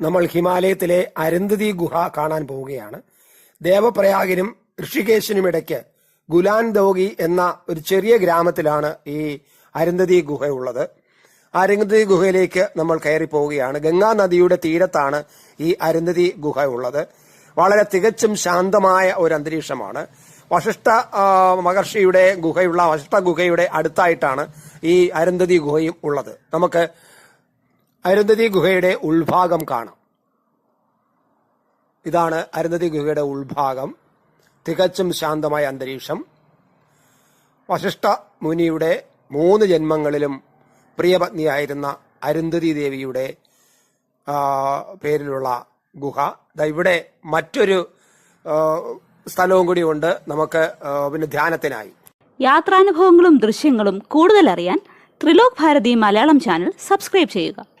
നമ്മൾ ഹിമാലയത്തിലെ അരുന്ധതി ഗുഹ കാണാൻ പോവുകയാണ്. ദേവപ്രയാഗിനും ഋഷികേശിനും ഇടയ്ക്ക് ഗുലാൻ ദോഗി എന്ന ഒരു ചെറിയ ഗ്രാമത്തിലാണ് ഈ അരുന്ധതി ഗുഹ ഉള്ളത്. അരുന്ധതി ഗുഹയിലേക്ക് നമ്മൾ കയറി പോവുകയാണ്. ഗംഗാ നദിയുടെ തീരത്താണ് ഈ അരുന്ധതി ഗുഹ ഉള്ളത്. വളരെ തികച്ചും ശാന്തമായ ഒരു അന്തരീക്ഷമാണ്. വശിഷ്ഠ മഹർഷിയുടെ ഗുഹയുള്ള വശിഷ്ഠ ഗുഹയുടെ അടുത്തായിട്ടാണ് ഈ അരുന്ധതി ഗുഹയും ഉള്ളത്. നമുക്ക് അരുന്ധതി ഗുഹയുടെ ഉൾഭാഗം കാണാം. ഇതാണ് അരുന്ധതി ഗുഹയുടെ ഉൾഭാഗം. തികച്ചും ശാന്തമായ അന്തരീക്ഷം. വശിഷ്ഠ മുനിയുടെ മൂന്ന് ജന്മങ്ങളിലും പ്രിയപത്നിയായിരുന്ന അരുന്ധതി ദേവിയുടെ പേരിലുള്ള ഗുഹ. ഇവിടെ മറ്റൊരു സ്ഥലവും കൂടി ഉണ്ട് നമുക്ക് പിന്നെ ധ്യാനത്തിനായി. യാത്രാനുഭവങ്ങളും ദൃശ്യങ്ങളും കൂടുതൽ അറിയാൻ ത്രിലോക് ഭാരതി മലയാളം ചാനൽ സബ്സ്ക്രൈബ് ചെയ്യുക.